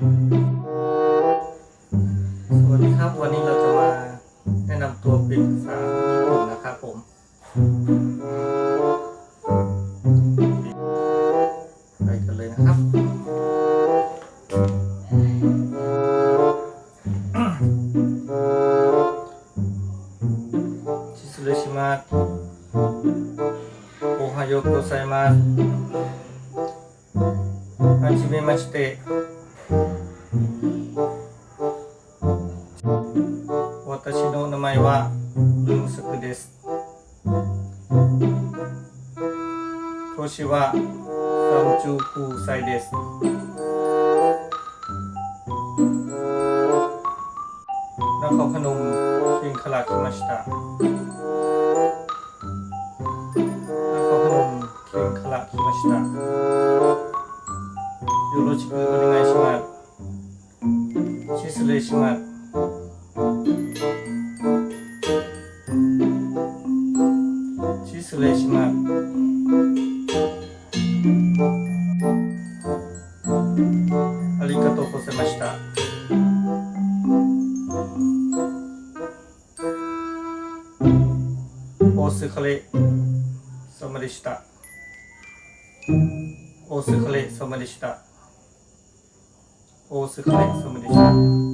สวัสดีครับวันนี้เราจะมาแนะนำตัวเป็นภาษาญี่ปุ่นนะครับผมไปกันเลยนะครับชิสุเรชิมะโอฮายโยโกไซมัはじめまして。私の名前はルンスクです。年は39歳です。中พนมเพียงคลา来ました。中พนมเพียงคลา来ました。よろしくお願いします。 失礼します。失礼します。ありがとうございました。お疲れ様でした。お疲れ様でした。お疲れ様でした。